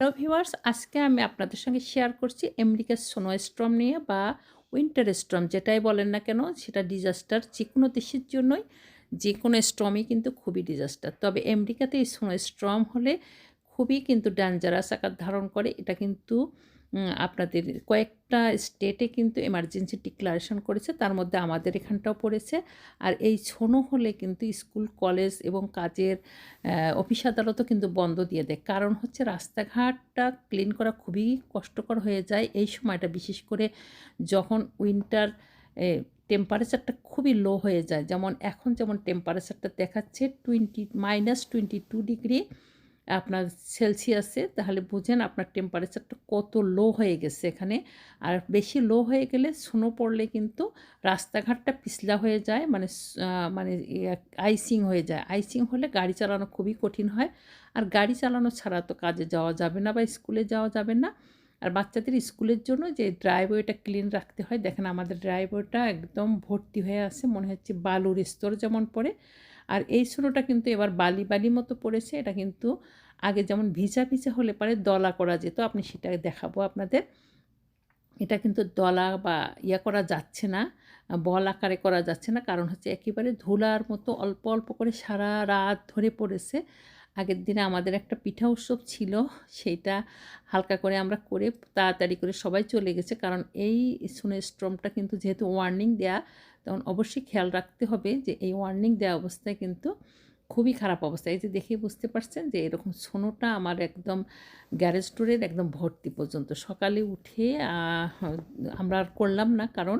Hello viewers আজকে আমি আপনাদের সঙ্গে শেয়ার করছি আমেরিকার সোনো স্ট্রম নিয়ে বা উইন্টার স্ট্রম যেটাই বলেন না কেন, সেটা ডিজাস্টার যে কোনো দেশের জন্যই যে কোনো স্ট্রমই কিন্তু খুবই ডিজাস্টার তবে আমেরিকাতে এই সোনো স্ট্রম হলে খুবই কিন্তু ডেঞ্জারাস আকার ধারণ করে। এটা কিন্তু আপনাদের কয়েকটা স্টেটে কিন্তু এমার্জেন্সি ডিক্লারেশন করেছে, তার মধ্যে আমাদের এখানটাও পড়েছে। আর এই ছোনো হলে কিন্তু স্কুল কলেজ এবং কাজের অফিস আদালতও কিন্তু বন্ধ দিয়ে দেয়। কারণ হচ্ছে রাস্তাঘাটটা ক্লিন করা খুবই কষ্টকর হয়ে যায়। এই সময়টা বিশেষ করে যখন উইন্টার টেম্পারেচারটা খুবই লো হয়ে যায়। যেমন এখন যেমন টেম্পারেচারটা দেখাচ্ছে twenty minus twenty two degree আপনার সেলসিয়াসে, তাহলে বুঝেন আপনার টেম্পারেচারটা কত লো হয়ে গেছে এখানে। আর বেশি লো হয়ে গেলে স্নো পড়লে কিন্তু রাস্তাঘাটটা পিছলা হয়ে যায় মানে মানে আইসিং হয়ে যায়। আইসিং হলে গাড়ি চালানো খুবই কঠিন হয়। আর গাড়ি চালানো ছাড়া তো কাজে যাওয়া যাবে না বা স্কুলে যাওয়া যাবে না। আর বাচ্চাদের স্কুলের জন্য যে ড্রাইভওয়েটা ক্লিন রাখতে হয়, দেখেন আমাদের ড্রাইভওয়েটা একদম ভর্তি হয়ে আছে, মনে হচ্ছে বালুর স্তর যেমন পড়ে আর এই স্নোটা কিন্তু এবার বালি বালি মতো পড়েছে। এটা কিন্তু আগে যেমন ভিজা ভিজা হলে পরে দলা করা যেত, আপনি সেটা দেখাবো আপনাদের। এটা কিন্তু দলা বা ইয়া করা যাচ্ছে না, বল আকারে করা যাচ্ছে না। কারণ হচ্ছে একেবারে ধুলার মতো অল্প অল্প করে সারা রাত ধরে পড়েছে। আগের দিনে আমাদের একটা পিঠা উৎসব ছিল সেইটা হালকা করে আমরা করে তাড়াতাড়ি করে সবাই চলে গেছে। কারণ এই সুনে স্ট্রমটা কিন্তু যেহেতু ওয়ার্নিং দেয়া, তখন অবশ্যই খেয়াল রাখতে হবে যে এই ওয়ার্নিং দেওয়া অবস্থায় কিন্তু খুবই খারাপ অবস্থা। এই যে দেখেই বুঝতে পারছেন যে এরকম সোনোটা আমার একদম গ্যারেজ স্টোরের একদম ভর্তি পর্যন্ত। সকালে উঠে আমরা আর করলাম না, কারণ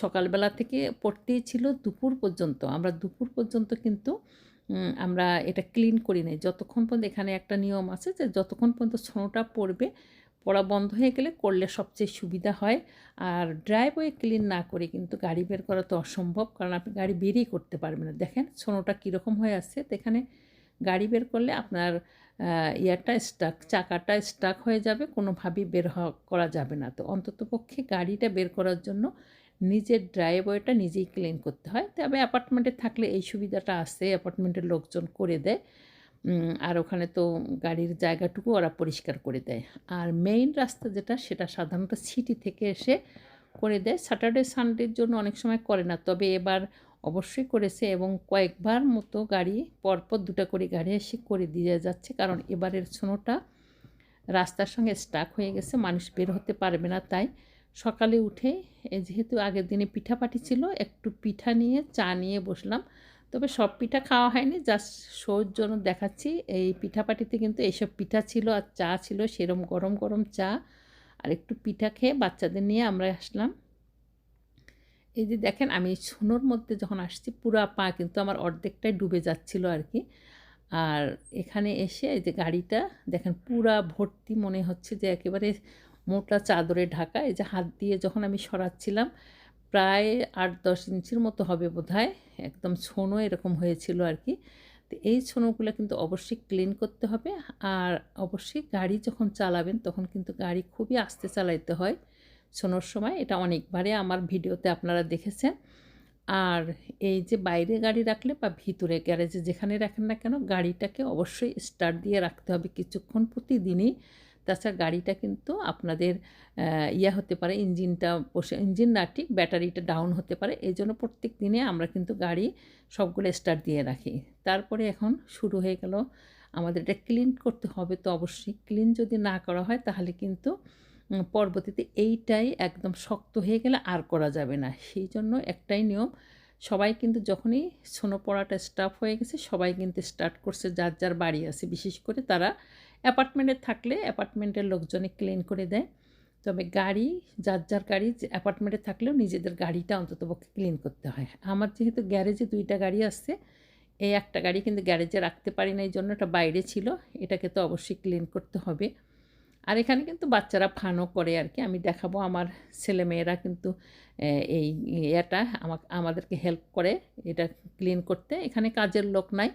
সকালবেলা থেকে পড়তেই ছিল দুপুর পর্যন্ত। আমরা দুপুর পর্যন্ত কিন্তু আমরা এটা ক্লিন করি নাই। যতক্ষণ পর্যন্ত এখানে একটা নিয়ম আছে যে যতক্ষণ পর্যন্ত সোনোটা পড়বে, পড়া বন্ধ হয়ে গেলে করলে সবচেয়ে সুবিধা হয়। আর ড্রাইভওয়ে ক্লিন না করে কিন্তু গাড়ি বের করা তো অসম্ভব, কারণ আপনি গাড়ি বেরিয়ে করতে পারবেন না। দেখেন সোনোটা কীরকম হয়ে আছে তো এখানে গাড়ি বের করলে আপনার ইয়ারটা স্টাক চাকাটা স্টাক হয়ে যাবে, কোনোভাবেই বের করা যাবে না। তো অন্ততপক্ষে গাড়িটা বের করার জন্য নিজের ড্রাইভওয়েটা নিজেই ক্লিন করতে হয়। তবে অ্যাপার্টমেন্টে থাকলে এই সুবিধাটা আছে, অ্যাপার্টমেন্টের লোকজন করে দেয়। আর ওখানে তো গাড়ির জায়গাটুকু ওরা পরিষ্কার করে দেয়। আর মেইন রাস্তা যেটা, সেটা সাধারণত সিটি থেকে এসে করে দেয়। স্যাটারডে, সানডের জন্য অনেক সময় করে না, তবে এবার অবশ্যই করেছে এবং কয়েকবার মতো গাড়ি পরপর দুটা করে গাড়ি এসে করে দিয়ে যাচ্ছে। কারণ এবারের ছোনোটা রাস্তার সঙ্গে স্টাক হয়ে গেছে, মানুষ বের হতে পারবে না, তাই সকালে উঠে যেহেতু আগের দিনে পিঠাপাটি ছিল, একটু পিঠা নিয়ে, চা নিয়ে বসলাম। তবে সব পিঠা খাওয়া হয়নি, জাস্ট শোর জন্য দেখাচ্ছি। এই পিঠাপাটিতে কিন্তু এইসব পিঠা ছিল আর চা ছিল, সেরম গরম গরম চা। আর একটু পিঠা খেয়ে বাচ্চাদের নিয়ে আমরা আসলাম। এই যে দেখেন, আমি সোনোর মধ্যে যখন আসছি, পুরা পা কিন্তু আমার অর্ধেকটাই ডুবে যাচ্ছিল আর কি। আর এখানে এসে এই যে গাড়িটা, দেখেন পুরা ভর্তি মনে হচ্ছে যে একেবারে মোটা চাদরে ঢাকা, এই যে হাত দিয়ে যখন আমি সরাচ্ছিলাম, প্রায় আট দশ ইঞ্চির মতো হবে বোধ একদম ছোনো এরকম হয়েছিল আর কি। তো এই ছোনোগুলো কিন্তু অবশ্যই ক্লিন করতে হবে আর অবশ্যই গাড়ি যখন চালাবেন তখন কিন্তু গাড়ি খুবই আস্তে চালাইতে হয়। ছোনোর সময়, এটা অনেকবারে আমার ভিডিওতে আপনারা দেখেছেন। আর এই যে বাইরে গাড়ি রাখলে বা ভিতরে গ্যারেজে যেখানে রাখেন না কেন, গাড়িটাকে অবশ্যই স্টার্ট দিয়ে রাখতে হবে কিছুক্ষণ প্রতিদিনই। তাছাড়া গাড়িটা কিন্তু আপনাদের ইয়া হতে পারে, ইঞ্জিনটা বসে, ইঞ্জিন না ঠিক, ব্যাটারিটা ডাউন হতে পারে। এই জন্য প্রত্যেক দিনে আমরা কিন্তু গাড়ি সবগুলো স্টার্ট দিয়ে রাখি। তারপরে এখন শুরু হয়ে গেল আমাদের এটা ক্লিন করতে হবে তো অবশ্যই। ক্লিন যদি না করা হয় তাহলে কিন্তু পরবর্তীতে এইটাই একদম শক্ত হয়ে গেলে আর করা যাবে না। সেই জন্য একটাই নিয়ম, সবাই কিন্তু যখনই সোনো পড়াটা স্টাফ হয়ে গেছে, সবাই কিন্তু স্টার্ট করছে, যার যার বাড়ি আছে, বিশেষ করে তারা অ্যাপার্টমেন্টে থাকলে অ্যাপার্টমেন্টের লোকজনে ক্লিন করে দেয়। তবে গাড়ি, যার যার গাড়ি অ্যাপার্টমেন্টে থাকলেও নিজেদের গাড়িটা অন্ততপক্ষে ক্লিন করতে হয়। আমার যেহেতু গ্যারেজে দুইটা গাড়ি আসছে এই একটা গাড়ি কিন্তু গ্যারেজে রাখতে পারি না এই জন্য এটা বাইরে ছিল। এটাকে তো অবশ্যই ক্লিন করতে হবে। আর এখানে কিন্তু বাচ্চারা ফানও করে আর কি আমি দেখাবো আমার ছেলেমেয়েরা কিন্তু এই এটা আমাদেরকে হেল্প করে এটা ক্লিন করতে। এখানে কাজের লোক নাই।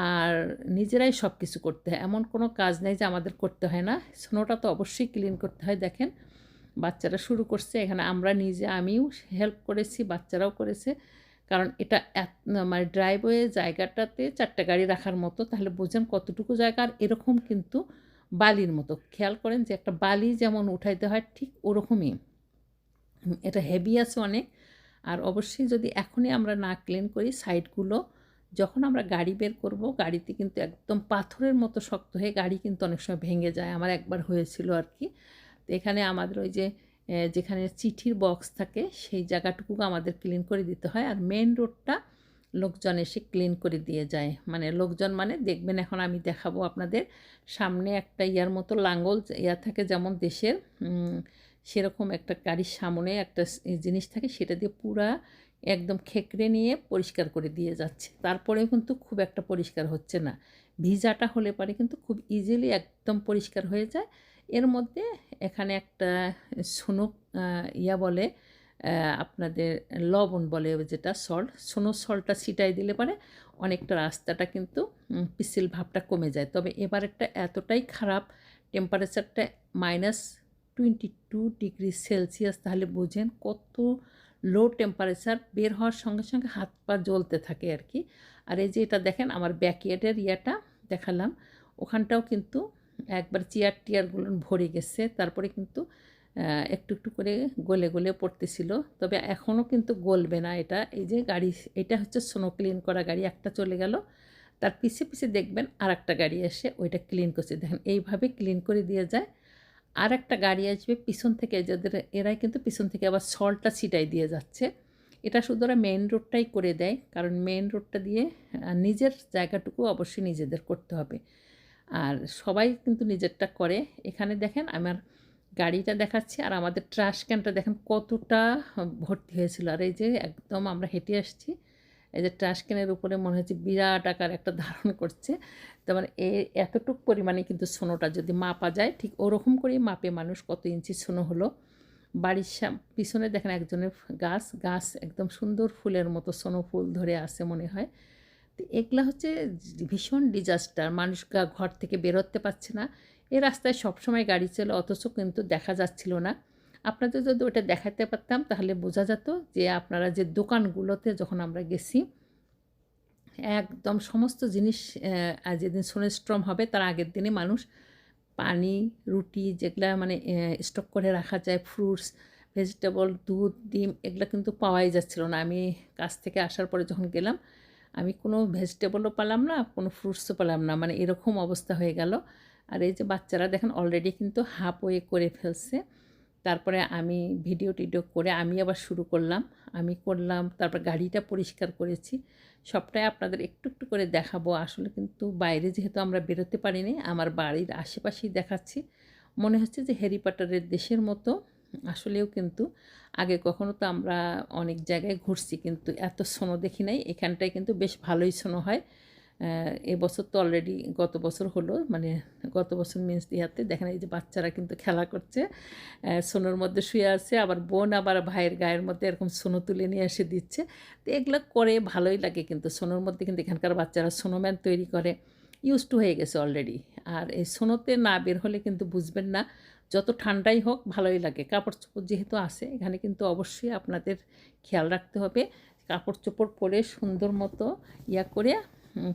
আর নিজেরাই সব কিছু করতে হয়। এমন কোনো কাজ নেই যে আমাদের করতে হয় না। স্নোটা তো অবশ্যই ক্লিন করতে হয়, দেখেন। বাচ্চারা শুরু করছে, এখানে আমরা নিজে, আমিও হেল্প করেছি, বাচ্চারাও করেছে। কারণ এটা মানে ড্রাইভওয়ে জায়গাটাতে চারটে গাড়ি রাখার মতো, তাহলে বোঝেন কতটুকু জায়গা। আর এরকম কিন্তু বালির মতো। খেয়াল করেন যে একটা বালি যেমন উঠাইতে হয়, ঠিক ওরকমই। এটা হেভি আছে অনেক। আর অবশ্যই যদি এখনই আমরা না ক্লিন করি সাইডগুলো যখন আমরা গাড়ি বের করব, গাড়িতে কিন্তু একদম পাথরের মতো শক্ত হয়ে গাড়ি কিন্তু অনেক সময় ভেঙে যায়। আমার একবার হয়েছিল আর কি। তো এখানে আমাদের ওই যে যেখানে চিঠির বক্স থাকে, সেই জায়গাটুকু আমাদের ক্লিন করে দিতে হয়। আর মেন রোডটা লোকজন এসে ক্লিন করে দিয়ে যায়। মানে লোকজন মানে দেখবেন এখন আমি দেখাবো আপনাদের সামনে একটা ইয়ার মতো লাঙ্গল ইয়া থাকে যেমন দেশের সেরকম একটা গাড়ির সামনে একটা জিনিস থাকে, সেটা দিয়ে পুরা একদম খেকড়ে নিয়ে পরিষ্কার করে দিয়ে যাচ্ছে। তারপরেও কিন্তু খুব একটা পরিষ্কার হচ্ছে না। ভিজাটা হলে পরে কিন্তু খুব ইজিলি একদম পরিষ্কার হয়ে যায়। এর মধ্যে এখানে একটা সুনুক ইয়া বলে আপনাদের লবণ বলে যেটা সল্ট। সোনো সল্টটা ছিটাই দিলে পরে অনেকটা রাস্তাটা কিন্তু পিসিল ভাবটা কমে যায়। তবে এবারেরটা এতটাই খারাপ টেম্পারেচারটা minus twenty two degree Celsius তাহলে বোঝেন কত লো টেম্পারেচার বের হওয়ার সঙ্গে সঙ্গে হাত পা জ্বলতে থাকে আর কি। আর এই যে এটা দেখেন, আমার ব্যাকইয়ার্ডের ইয়াটা দেখালাম, ওখানটাও কিন্তু একবার চেয়ার টিয়ারগুলো ভরে গেছে, তারপরে কিন্তু একটু একটু করে গলে গলে পড়তেছিল, তবে এখনও কিন্তু গলবে না এটা। এই যে গাড়ি, এটা হচ্ছে স্নো ক্লিন করা গাড়ি, একটা চলে গেল, তার পিছে পিছে দেখবেন আর একটা গাড়ি এসে ওইটা ক্লিন করছে। দেখেন, এইভাবে ক্লিন করে দিয়ে যায় আর একটা গাড়ি আসবে পিছন থেকে, যাদের, এরাই কিন্তু পিছন থেকে আবার সলটা ছিটাই দিয়ে যাচ্ছে। এটা শুধু ওরা মেন রোডটাই করে দেয়, কারণ মেন রোডটা দিয়ে নিজের জায়গাটুকু অবশ্যই নিজেদের করতে হবে। আর সবাই কিন্তু নিজেরটা করে। এখানে দেখেন আমার গাড়িটা দেখাচ্ছি, আর আমাদের ট্রাশ ক্যানটা দেখেন কতটা ভর্তি হয়েছিল। আর এই যে একদম আমরা হেঁটে আসছি এই যে ট্রাশ ক্যানের উপরে মনে হচ্ছে বিরাট আকার একটা ধারণ করছে। তার এ, এতটুক পরিমাণে কিন্তু সোনোটা যদি মাপা যায়, ঠিক ওরকম করেই মাপে মানুষ কত ইঞ্চি সোনো হলো। বাড়ির সাম, পিছনে দেখেন একজনের গাছ গাছ একদম সুন্দর ফুলের মতো সোনো ফুল ধরে আছে মনে হয়। তো এগুলা হচ্ছে ভীষণ ডিজাস্টার মানুষ ঘর থেকে বেরোতে পারছে না। এ রাস্তায় সবসময় গাড়ি চলে, অথচ কিন্তু দেখা যাচ্ছিল না। আপনাদের যদি ওটা দেখাতে পারতাম, তাহলে বোঝা যেত যে আপনারা যে দোকানগুলোতে যখন আমরা গেছি, একদম সমস্ত জিনিস যেদিন স্ট্রম হবে, তার আগের দিনে মানুষ পানি, রুটি যেগুলা মানে স্টক করে রাখা যায় ফ্রুটস ভেজিটেবল দুধ, ডিম, এগুলো কিন্তু পাওয়াই যাচ্ছিল না। আমি কাছ থেকে আসার পরে যখন গেলাম, আমি কোনো ভেজিটেবলও পেলাম না, কোনো ফ্রুটসও পেলাম না। মানে এরকম অবস্থা হয়ে গেল। আর এই যে বাচ্চারা দেখেন অলরেডি কিন্তু হাফ ওয়ে করে ফেলছে। তারপরে আমি ভিডিও টিডিও করে আমি আবার শুরু করলাম। আমি করলাম, তারপর গাড়িটা পরিষ্কার করেছি। সবটাই আপনাদের একটু একটু করে দেখাবো। আসলে কিন্তু বাইরে যেহেতু আমরা বেরোতে পারিনি, আমার বাড়ির আশেপাশেই দেখাচ্ছি। মনে হচ্ছে যে হ্যারি পটারের দেশের মতো। আসলেও কিন্তু আগে কখনো তো আমরা অনেক জায়গায় ঘুরছি, কিন্তু এত সোনো দেখি নাই। এখানটায় কিন্তু বেশ ভালোই সোনো হয়। এবছর তো অলরেডি গত বছর হলো মানে গত বছর মিন্স দিয়াতে দেখেন এই যে বাচ্চারা কিন্তু খেলা করছে। সোনোর মধ্যে শুয়ে আছে, আবার বোন আবার ভাইয়ের গায়ের মধ্যে এরকম সোনো তুলে নিয়ে এসে দিচ্ছে। তো এগুলো করে ভালোই লাগে কিন্তু, সোনোর মধ্যে কিন্তু এখানকার বাচ্চারা সোনোম্যান তৈরি করে ইউজ টু হয়ে গেছে অলরেডি আর এই সোনোতে না বের হলে কিন্তু বুঝবেন না, যত ঠান্ডাই হোক ভালোই লাগে। কাপড় চোপড় যেহেতু আছে, এখানে কিন্তু অবশ্যই আপনাদের খেয়াল রাখতে হবে। কাপড় চোপড় পরে সুন্দর মতো ইয়া করে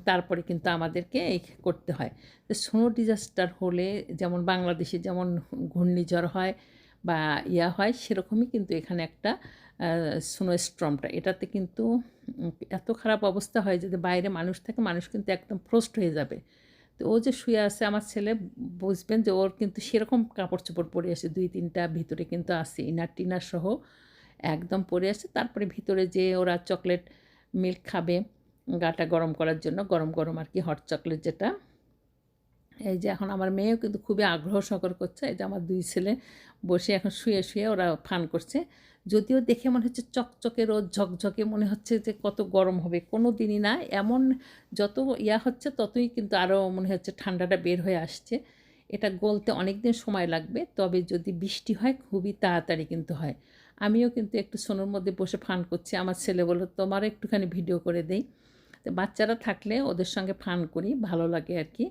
তারপরে কিন্তু আমাদেরকে এই করতে হয়। তো স্নো ডিজাস্টার হলে যেমন বাংলাদেশে যেমন ঘূর্ণিঝড় হয় বা ইয়া হয়, সেরকমই কিন্তু এখানে একটা স্নো স্ট্রমটা এটাতে কিন্তু এত খারাপ অবস্থা হয় যদি বাইরে মানুষ থাকে, মানুষ কিন্তু একদম ফ্রস্ট হয়ে যাবে। তো ও যে শুয়ে আছে, আমার ছেলে বুঝবেন যে ওর কিন্তু সেরকম কাপড় চোপড় পরে আসে দুই তিনটা ভিতরে কিন্তু আসে ইনার টিনার সহ একদম পরে আসে তারপরে ভিতরে যে ওরা চকলেট মিল্ক খাবে। গাটা গরম করার জন্য গরম গরম আর কি হট চকলেট যেটা। এই যে এখন আমার মেয়েও কিন্তু খুবই আগ্রহ সকর করছে। এই যে আমার দুই ছেলে বসে এখন শুয়ে শুয়ে ওরা ফান করছে। যদিও দেখে মনে হচ্ছে চকচকে রোদ, ঝকঝকে, মনে হচ্ছে যে কত গরম হবে। কোনো দিনই না, এমন যত ইয়া হচ্ছে ততই কিন্তু আরও মনে হচ্ছে ঠান্ডাটা বের হয়ে আসছে। এটা গলতে অনেক দিন সময় লাগবে, তবে যদি বৃষ্টি হয় খুবই তাড়াতাড়ি কিন্তু হয়। আমিও কিন্তু একটু সোনোর মধ্যে বসে ফান করছি। আমার ছেলে বলল, তোমারও একটুখানি ভিডিও করে দেই। তো বাচ্চারা থাকলে ওদের সঙ্গে ফান করি, ভালো লাগে আর কি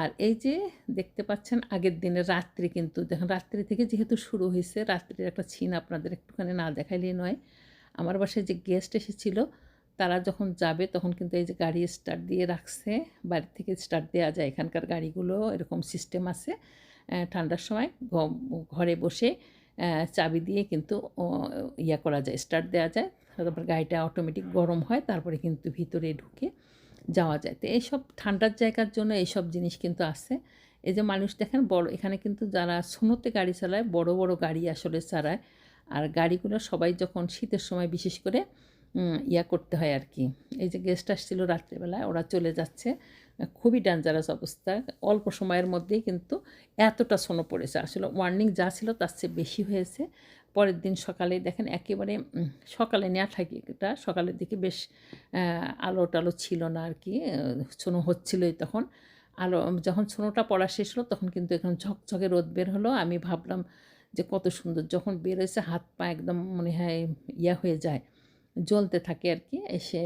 আর এই যে দেখতে পাচ্ছেন, আগের দিনে রাত্রি কিন্তু, দেখেন রাত্রি থেকে যেহেতু শুরু হয়েছে রাত্রির একটা ছিন আপনাদের একটুখানি না দেখাইলেই নয়। আমার বাসায় যে গেস্ট এসেছিল, তারা যখন যাবে তখন কিন্তু এই যে গাড়ি স্টার্ট দিয়ে রাখছে, বাড়ি থেকে স্টার্ট দেওয়া যায়। এখানকার গাড়িগুলো এরকম সিস্টেম আছে ঠান্ডার সময় ঘরে বসে চাবি দিয়ে কিন্তু ইয়া করা যায়, স্টার্ট দেওয়া যায়। তারপর গাড়িটা অটোমেটিক গরম হয়, তারপরে কিন্তু ভিতরে ঢুকে যাওয়া যায়। তো এইসব ঠান্ডার জায়গার জন্য এইসব জিনিস কিন্তু আছে। এই যে মানুষ দেখেন, বড়, এখানে কিন্তু যারা সোনোতে গাড়ি চালায়, বড় বড় গাড়ি আসলে চালায়। আর গাড়িগুলো সবাই যখন শীতের সময় বিশেষ করে ইয়া করতে হয় আর কি। এই যে গেস্ট আসছিল রাত্রেবেলায়, ওরা চলে যাচ্ছে। খুবই ডেঞ্জারাস অবস্থা। অল্প সময়ের মধ্যেই কিন্তু এতটা সোনো পড়েছে। আসলে ওয়ার্নিং যা ছিল তার চেয়ে বেশি হয়েছে। পরের দিন সকালে দেখেন একেবারে সকালে নেওয়া থাকিটা সকালের দিকে বেশ আলো টালো ছিল না আর কি সোনো হচ্ছিলোই তখন। আলো, যখন সোনোটা পড়া শেষ হলো তখন কিন্তু এখন ঝকঝকে রোদ বের হলো। আমি ভাবলাম যে কত সুন্দর, যখন বের হয়েছে হাত পা একদম মনে হয় ইয়া হয়ে যায়। জ্বলতে থাকে আর কি এসে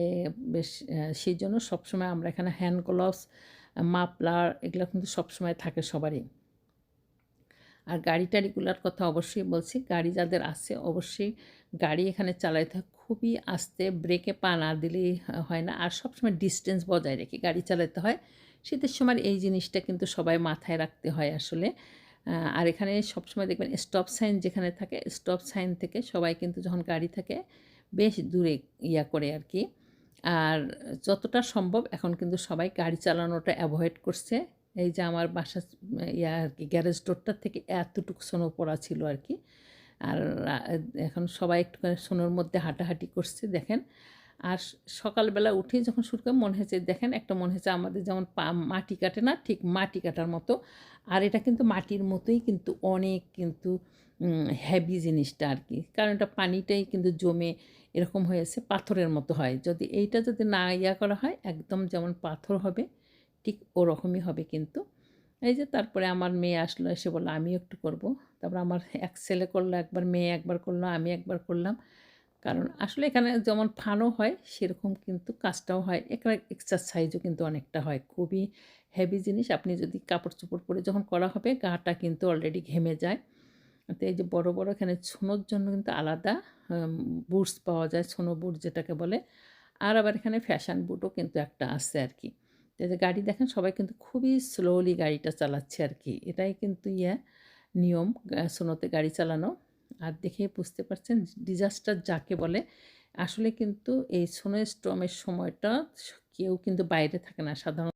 বেশ সেই জন্য সবসময় আমরা এখানে হ্যান্ড গ্লোভস মাপলার এগুলো কিন্তু সবসময় থাকে সবারই। আর গাড়ি টাড়িগুলোর কথা অবশ্যই বলছি, গাড়ি যাদের আছে অবশ্যই গাড়ি এখানে চালাইতে হয়। খুবই আস্তে ব্রেকে পা না দিলেই হয় না। আর সবসময় ডিস্টেন্স বজায় রেখে গাড়ি চালাতে হয়। শীতের সময় এই জিনিসটা কিন্তু সবাই মাথায় রাখতে হয় আসলে। আর এখানে সবসময় দেখবেন স্টপ সাইন যেখানে থাকে স্টপ সাইন থেকে সবাই কিন্তু যখন গাড়ি থাকে বেশ দূরে ইয়া করে আর কি আর যতটা সম্ভব এখন কিন্তু সবাই গাড়ি চালানোটা অ্যাভয়েড করছে। এই যে আমার বাসা ইয়া আর কি গ্যারেজ ডোরটার থেকে এতটুকু সোনো পড়া ছিল আর কি আর এখন সবাই একটু সোনোর মধ্যে হাঁটাহাঁটি করছে, দেখেন। আর সকালবেলা উঠে যখন শুরু করে, মনে হয়েছে, দেখেন একটা মনে হয়েছে আমাদের যেমন পা, মাটি কাটে না, ঠিক মাটি কাটার মতো। আর এটা কিন্তু মাটির মতোই কিন্তু অনেক কিন্তু হেভি জিনিসটা আর কি। কারণ এটা পানিটাই কিন্তু জমে এরকম হয়েছে পাথরের মতো হয়। যদি এইটা যদি না ইয়া করা হয়, একদম যেমন পাথর হবে, ঠিক ওরকমই হবে কিন্তু। এই যে তারপরে আমার মেয়ে আসলো, এসে বলল, আমিও একটু করব। তারপর আমার এক ছেলে করল, একবার মেয়ে একবার করল, আমি একবার করলাম। কারণ আসলে এখানে যেমন ফানও হয়, সেরকম কিন্তু কাজটাও হয়। এখানে এক্সারসাইজও কিন্তু অনেকটা হয়। খুবই হেভি জিনিস। আপনি যদি কাপড় চোপড় পরে যখন করা হবে, গাটা কিন্তু অলরেডি ঘেমে যায়। তো এই যে বড় বড় এখানে ছোনোর জন্য কিন্তু আলাদা বুটস পাওয়া যায়, ছোনো বুট যেটাকে বলে। আর আবার এখানে ফ্যাশন বুটও কিন্তু একটা আছে আর কি যে গাড়ি দেখেন, সবাই কিন্তু খুবই স্লোলি গাড়িটা চালাচ্ছে আর কি এটাই কিন্তু ইয়া নিয়ম সোনোতে গাড়ি চালানো। আর দেখে বুঝতে পারছেন ডিজাস্টার যাকে বলে। আসলে কিন্তু এই সোনো স্ট্রমের সময়টা কেউ কিন্তু বাইরে থাকে না সাধারণত